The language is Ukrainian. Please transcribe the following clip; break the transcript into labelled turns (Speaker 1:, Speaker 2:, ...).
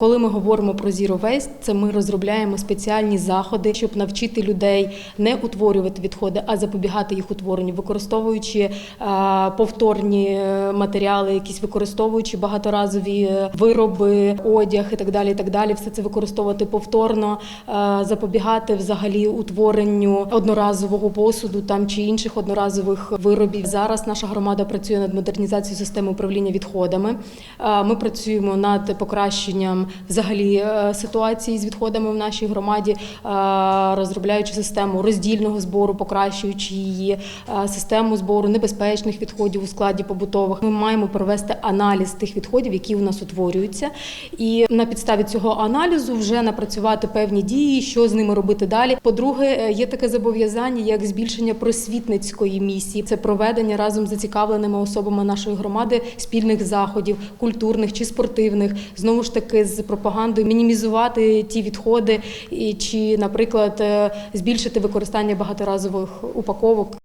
Speaker 1: Коли ми говоримо про Zero Waste, це ми розробляємо спеціальні заходи, щоб навчити людей не утворювати відходи, а запобігати їх утворенню, використовуючи е, повторні е, матеріали, якісь використовуючи багаторазові е, вироби, одяг і так далі. І так далі. Все це використовувати повторно, запобігати взагалі утворенню одноразового посуду там чи інших одноразових виробів. Зараз наша громада працює над модернізацією системи управління відходами. Ми працюємо над покращенням взагалі е, ситуації з відходами в нашій громаді, е, розробляючи систему роздільного збору, покращуючи її, е, систему збору небезпечних відходів у складі побутових. Ми маємо провести аналіз тих відходів, які у нас утворюються, і на підставі цього аналізу вже напрацювати певні дії, що з ними робити далі. По-друге, є таке зобов'язання, як збільшення просвітницької місії. Це проведення разом з зацікавленими особами нашої громади спільних заходів, культурних чи спортивних, знову ж таки з пропагандою мінімізувати ті відходи, і чи, наприклад, е, збільшити використання багаторазових упаковок.